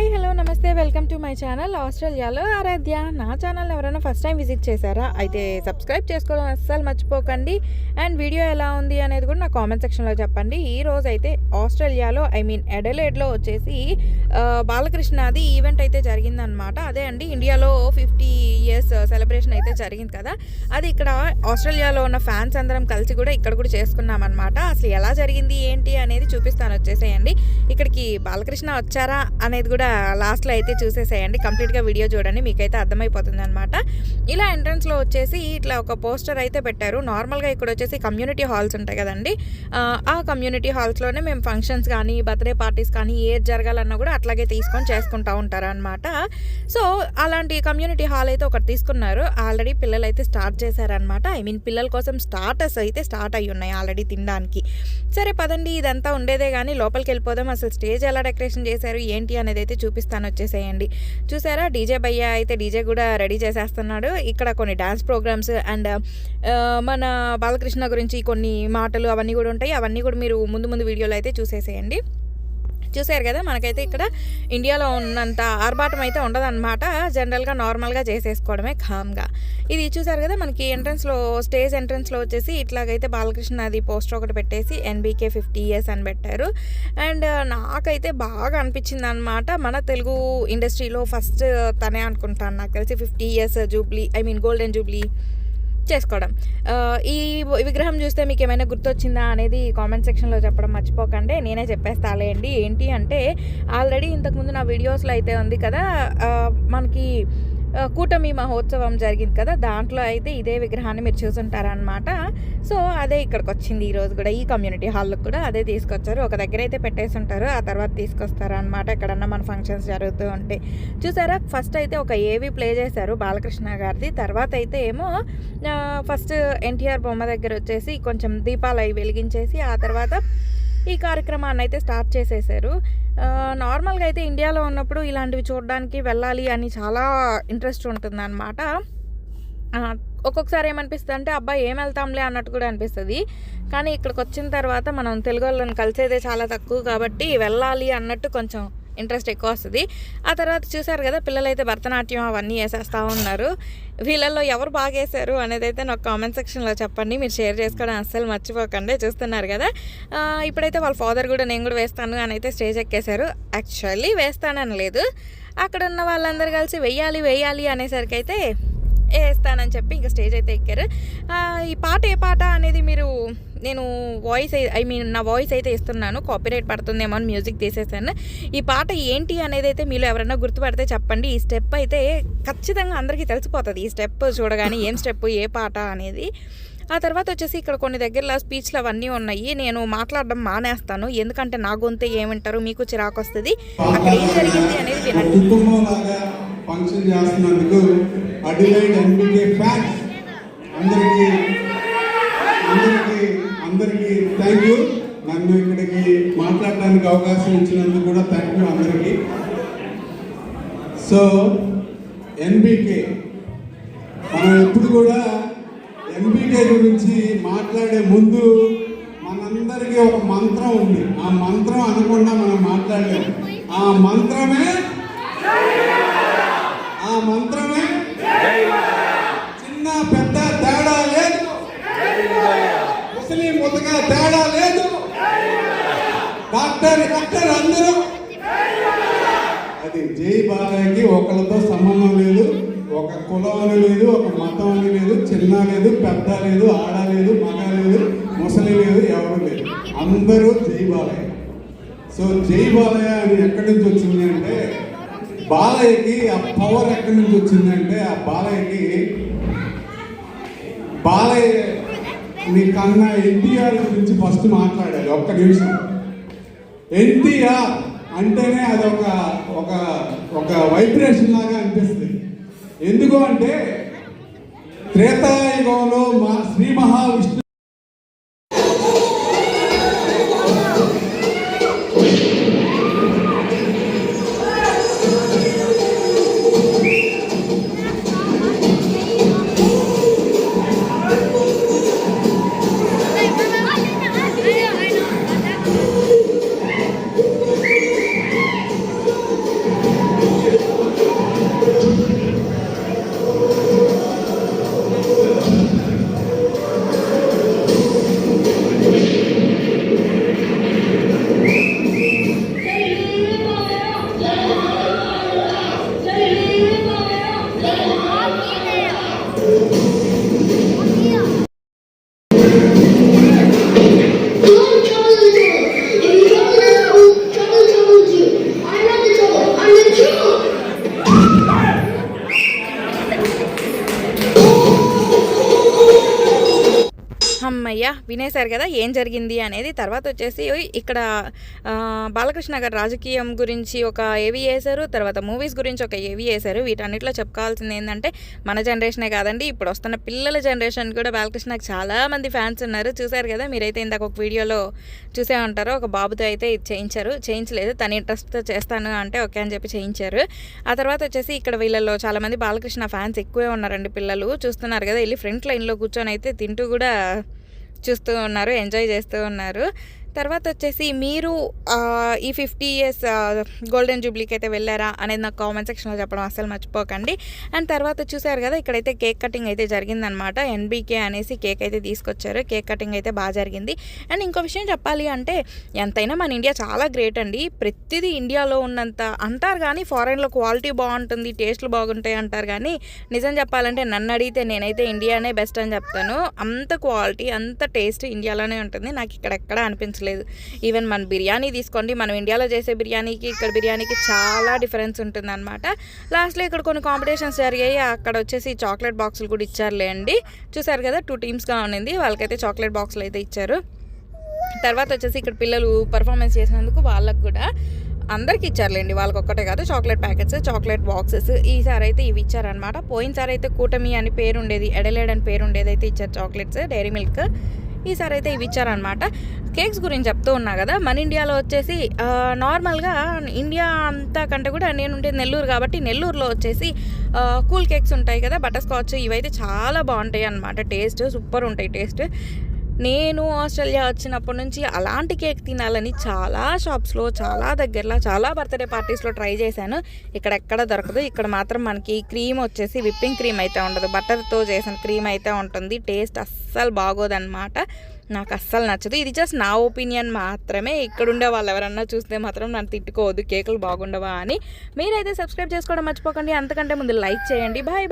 Hi hello namaste welcome to my channel ఆస్ట్రేలియాలో ఆరాధ్య. నా channel ఎవరైనా ఫస్ట్ టైం విజిట్ చేశారా? అయితే సబ్స్క్రైబ్ చేసుకోవడం అస్సలు మర్చిపోకండి. అండ్ వీడియో ఎలా ఉంది అనేది కూడా నా కామెంట్ సెక్షన్లో చెప్పండి. ఈ రోజు అయితే ఆస్ట్రేలియాలో ఐ మీన్ ఎడలేడ్లో వచ్చేసి బాలకృష్ణది ఈవెంట్ అయితే జరిగిందనమాట అదే అండి ఇండియాలో ఫిఫ్టీ ఇయర్స్ సెలబ్రేషన్ అయితే జరిగింది కదా. అది ఇక్కడ ఆస్ట్రేలియాలో ఉన్న ఫ్యాన్స్ అందరం కలిసి కూడా ఇక్కడ కూడా చేసుకున్నాం అనమాట అసలు ఎలా జరిగింది ఏంటి అనేది చూపిస్తాను వచ్చేసేయండి. ఇక్కడికి బాలకృష్ణ వచ్చారా అనేది కూడా లాస్ట్లో అయితే చూసేసేయండి. కంప్లీట్గా వీడియో చూడండి. మీకైతే అర్థమైపోతుంది అనమాట ఇలా ఎంట్రన్స్లో వచ్చేసి ఇట్లా ఒక పోస్టర్ అయితే పెట్టారు. నార్మల్గా ఇక్కడ వచ్చేసి కమ్యూనిటీ హాల్స్ ఉంటాయి కదండి. ఆ, కమ్యూనిటీ హాల్స్లోనే మేము ఫంక్షన్స్ కానీ బర్త్డే పార్టీస్ కానీ ఏది జరగాలన్నా కూడా అట్లాగే తీసుకొని చేసుకుంటూ ఉంటారు అనమాట సో అలాంటి కమ్యూనిటీ హాల్ అయితే ఒకటి తీసుకున్నారు. ఆల్రెడీ పిల్లలు అయితే స్టార్ట్ చేశారనమాట ఐ మీన్ పిల్లల కోసం స్టార్టర్స్ అయితే స్టార్ట్ అయ్యి ఉన్నాయి ఆల్రెడీ తినడానికి. సరే పదండి ఇదంతా ఉండేదే కానీ లోపలికి వెళ్ళిపోదాం. అసలు స్టేజ్ ఎలా డెకరేషన్ చేశారు? ఏంటి అనేది అయితే చూపిస్తాను వచ్చేసేయండి. చూసారా? డీజే భయ్య అయితే డీజే కూడా రెడీ చేసేస్తున్నాడు. ఇక్కడ కొన్ని డ్యాన్స్ ప్రోగ్రామ్స్ అండ్ మన బాలకృష్ణ గురించి కొన్ని మాటలు అవన్నీ కూడా ఉంటాయి. అవన్నీ కూడా మీరు ముందు ముందు వీడియోలో అయితే చూసేసేయండి. చూసారు కదా మనకైతే ఇక్కడ ఇండియాలో ఉన్నంత ఆర్భాటం అయితే ఉండదన్నమాట. జనరల్గా నార్మల్గా చేసేసుకోవడమే ఖామ్గా ఇది చూసారు కదా మనకి ఎంట్రన్స్లో స్టేజ్ ఎంట్రన్స్లో వచ్చేసి ఇట్లాగైతే బాలకృష్ణ అది పోస్టర్ ఒకటి పెట్టేసి ఎన్బీకే ఫిఫ్టీ ఇయర్స్ అని పెట్టారు. అండ్ నాకైతే బాగా అనిపించింది అనమాట మన తెలుగు ఇండస్ట్రీలో ఫస్ట్ తనే అనుకుంటాను నాకు తెలిసి fifty years jubilee I mean golden jubilee చేసుకోవడం. ఈ విగ్రహం చూస్తే మీకు ఏమైనా గుర్తొచ్చిందా అనేది కామెంట్ సెక్షన్లో చెప్పడం మర్చిపోకండి. నేనే చెప్పేస్తాలేండి ఏంటి అంటే ఆల్రెడీ ఇంతకుముందు నా వీడియోస్లో అయితే ఉంది కదా మనకి కూటమి మహోత్సవం జరిగింది కదా దాంట్లో అయితే ఇదే విగ్రహాన్ని మీరు చూసుంటారనమాట సో అదే ఇక్కడికి వచ్చింది ఈరోజు కూడా ఈ కమ్యూనిటీ హాల్లో కూడా అదే తీసుకొచ్చారు. ఒక దగ్గర అయితే పెట్టేసి ఉంటారు ఆ తర్వాత తీసుకొస్తారనమాట ఎక్కడన్నా మన ఫంక్షన్స్ జరుగుతూ ఉంటే. చూసారా ఫస్ట్ అయితే ఒక ఏవి ప్లే చేశారు బాలకృష్ణ గారిది తర్వాత అయితే ఏమో ఫస్ట్ ఎన్టీఆర్ బొమ్మ దగ్గర వచ్చేసి కొంచెం దీపాలు అవి వెలిగించేసి ఆ తర్వాత ఈ కార్యక్రమాన్ని అయితే స్టార్ట్ చేసేసారు. నార్మల్గా అయితే ఇండియాలో ఉన్నప్పుడు ఇలాంటివి చూడడానికి వెళ్ళాలి అని చాలా ఇంట్రెస్ట్ ఉంటుంది అనమాట ఒక్కొక్కసారి ఏమనిపిస్తుంది అంటే అబ్బాయి ఏం వెళ్తాంలే అన్నట్టు కూడా అనిపిస్తుంది. కానీ ఇక్కడికి వచ్చిన తర్వాత మనం తెలుగు వాళ్ళని కలిసేదే చాలా తక్కువ కాబట్టి వెళ్ళాలి అన్నట్టు కొంచెం ఇంట్రెస్ట్ ఎక్కువ వస్తుంది. ఆ తర్వాత చూసారు కదా పిల్లలైతే భరతనాట్యం అవన్నీ వేసేస్తూ ఉన్నారు. వీళ్ళల్లో ఎవరు బాగా వేశారు అనేది అయితే నాకు కామెంట్ సెక్షన్లో చెప్పండి. మీరు షేర్ చేసుకోవడం అస్సలు మర్చిపోకండి. చూస్తున్నారు కదా. ఇప్పుడైతే వాళ్ళ ఫాదర్ కూడా నేను కూడా వేస్తాను అని అయితే స్టేజ్ ఎక్కేశారు. యాక్చువల్లీ వేస్తానని లేదు. అక్కడ ఉన్న వాళ్ళందరూ కలిసి వెయ్యాలి వెయ్యాలి అనేసరికి అయితే వేస్తానని చెప్పి ఇంకా స్టేజ్ అయితే ఎక్కారు. ఈ పాట ఏ పాట అనేది మీరు నేను వాయిస్ ఐ మీన్ నా వాయిస్ అయితే ఇస్తున్నాను. కాపీరైట్ పడుతుందేమో అని మ్యూజిక్ తీసేసాను. ఈ పాట ఏంటి అనేది అయితే మీరు ఎవరైనా గుర్తుపడితే చెప్పండి. ఈ స్టెప్ అయితే ఖచ్చితంగా అందరికీ తెలిసిపోతుంది. ఈ స్టెప్ చూడగానే ఏం స్టెప్ ఏ పాట అనేది. ఆ తర్వాత వచ్చేసి ఇక్కడ కొన్ని దగ్గరలో స్పీచ్లు అవన్నీ ఉన్నాయి. నేను మాట్లాడడం మానేస్తాను. ఎందుకంటే నా గొంతే ఏమింటారు మీకు చిరాకు వస్తుంది. అక్కడ ఏం జరిగింది అనేది వినండి. ఫంక్షన్ చేస్తున్నందుకు అడిలైడ్ ఎన్బికే ఫ్యాన్స్ అందరికీ అందరికీ అందరికీ థ్యాంక్ యూ నన్ను ఇక్కడికి మాట్లాడడానికి అవకాశం ఇచ్చినందుకు కూడా థ్యాంక్ యూ అందరికీ. సో ఎన్బికే మనం ఎప్పుడు కూడా ఎంబీకే గురించి మాట్లాడే ముందు మనందరికీ ఒక మంత్రం ఉంది. ఆ మంత్రం అనకుండా మనం మాట్లాడలేము. ఆ మంత్రమే మంత్రమే? చిన్న పెద్ద తేడా లేదు. ముస్లిం ముతగా తేడా లేదు. డాక్టర్ డాక్టర్ అందరూ. అది జై బాలయ్యకి ఒకళ్ళతో సంబంధం లేదు ఒక కులం అని లేదు ఒక మతం అని లేదు చిన్న లేదు పెద్ద లేదు ఆడ లేదు మగ లేదు ముసలి లేదు ఎవరు లేదు. అందరూ జై బాలయ్య సో జై బాలయ్య అని ఎక్కడి నుంచి వచ్చింది అంటే బాలయ్యకి ఆ పవర్ ఎక్కడి నుంచి వచ్చిందంటే ఆ బాలయ్యకి బాలయ్య నీ కన్నా ఎన్టీఆర్ గురించి ఫస్ట్ మాట్లాడాలి ఒక్క నిమిషం. ఎన్టీఆర్ అంటేనే అది ఒక ఒక ఒక వైబ్రేషన్ లాగా అనిపిస్తుంది. ఎందుకు అంటే త్రేతాయుగంలో మా శ్రీ మహావిష్ణు అమ్మయ్య వినేశారు కదా ఏం జరిగింది అనేది. తర్వాత వచ్చేసి ఇక్కడ బాలకృష్ణ గారు రాజకీయం గురించి ఒక ఏవి వేశారు తర్వాత మూవీస్ గురించి ఒక ఏవి వేశారు వీటన్నిటిలో చెప్పుకోవాల్సింది ఏంటంటే మన జనరేషనే కాదండి. ఇప్పుడు వస్తున్న పిల్లల జనరేషన్ కూడా బాలకృష్ణకి చాలామంది ఫ్యాన్స్ ఉన్నారు. చూశారు కదా మీరైతే ఇందాక ఒక వీడియోలో చూసే ఉంటారు. ఒక బాబుతో అయితే ఇది చేయించారు. చేయించలేదు. తన ఇంట్రెస్ట్తో చేస్తాను అంటే ఓకే అని చెప్పి చేయించారు. ఆ తర్వాత వచ్చేసి ఇక్కడ వీళ్ళలో చాలామంది బాలకృష్ణ ఫ్యాన్స్ ఎక్కువే ఉన్నారండి పిల్లలు. చూస్తున్నారు కదా వెళ్ళి ఫ్రంట్ లైన్లో కూర్చొని అయితే తింటూ కూడా చూస్తూ ఉన్నారు ఎంజాయ్ చేస్తూ ఉన్నారు. తర్వాత వచ్చేసి మీరు ఈ ఫిఫ్టీ ఇయర్స్ గోల్డెన్ జూబ్లీకి అయితే వెళ్ళారా అనేది నాకు కామెంట్ సెక్షన్లో చెప్పడం అసలు మర్చిపోకండి. అండ్ తర్వాత చూసారు కదా ఇక్కడైతే కేక్ కటింగ్ అయితే జరిగిందనమాట ఎన్బీకే అనేసి కేక్ అయితే తీసుకొచ్చారు. కేక్ కటింగ్ అయితే బాగా జరిగింది. అండ్ ఇంకో విషయం చెప్పాలి అంటే ఎంతైనా మన ఇండియా చాలా గ్రేట్ అండి. ప్రతిదీ ఇండియాలో ఉన్నంత అంటారు కానీ ఫారెన్లో క్వాలిటీ బాగుంటుంది టేస్ట్లు బాగుంటాయి అంటారు కానీ నిజం చెప్పాలంటే నన్ను అడిగితే నేనైతే ఇండియానే బెస్ట్ అని చెప్తాను. అంత క్వాలిటీ అంత టేస్ట్ ఇండియాలోనే ఉంటుంది. నాకు ఇక్కడెక్కడ అనిపించింది అనిపించలేదు ఈవెన్ మన బిర్యానీ తీసుకోండి మనం ఇండియాలో చేసే బిర్యానీకి ఇక్కడ బిర్యానీకి చాలా డిఫరెన్స్ ఉంటుంది అనమాట లాస్ట్లో ఇక్కడ కొన్ని కాంపిటీషన్స్ జరిగాయి. అక్కడ వచ్చేసి చాక్లెట్ బాక్సులు కూడా ఇచ్చారులే అండి. చూసారు కదా టూ టీమ్స్గా ఉన్నింది. వాళ్ళకైతే చాక్లెట్ బాక్సులు అయితే ఇచ్చారు. తర్వాత వచ్చేసి ఇక్కడ పిల్లలు పర్ఫార్మెన్స్ చేసినందుకు వాళ్ళకు కూడా అందరికి ఇచ్చారులేండి. వాళ్ళకి ఒక్కటే కాదు చాక్లెట్ ప్యాకెట్స్ చాక్లెట్ బాక్సెస్ ఈసారి అయితే ఇవి ఇచ్చారనమాట పోయినసారి అయితే కూటమి అని పేరు ఉండేది ఎడలేడ్ అని పేరు ఉండేది అయితే ఇచ్చారు చాక్లెట్స్ డైరీ మిల్క్ ఈసారి అయితే ఇవి ఇచ్చారనమాట కేక్స్ గురించి చెప్తూ ఉన్నా కదా మన ఇండియాలో వచ్చేసి నార్మల్గా ఇండియా అంతా కంటే కూడా నేను ఉండేది నెల్లూరు కాబట్టి నెల్లూరులో వచ్చేసి కూల్ కేక్స్ ఉంటాయి కదా బటర్ స్కాచ్ ఇవైతే చాలా బాగుంటాయి అనమాట టేస్ట్ సూపర్ ఉంటాయి టేస్ట్. నేను ఆస్ట్రేలియా వచ్చినప్పటి నుంచి అలాంటి కేక్ తినాలని చాలా షాప్స్లో చాలా దగ్గరలో చాలా బర్త్డే పార్టీస్లో ట్రై చేశాను. ఇక్కడ ఎక్కడ దొరకదు ఇక్కడ మాత్రం మనకి క్రీమ్ వచ్చేసి విప్పింగ్ క్రీమ్ అయితే ఉండదు. బటర్తో చేసిన క్రీమ్ అయితే ఉంటుంది. టేస్ట్ అస్సలు బాగోదన్నమాట. నాకు అస్సలు నచ్చదు. ఇది జస్ట్ నా ఒపీనియన్ మాత్రమే. ఇక్కడ ఉండే వాళ్ళు ఎవరన్నా చూస్తే మాత్రం నన్ను తిట్టుకోవద్దు. కేకులు బాగుండవా అని. మీరైతే సబ్స్క్రైబ్ చేసుకోవడం మర్చిపోకండి. అంతకంటే ముందు లైక్ చేయండి. బాయ్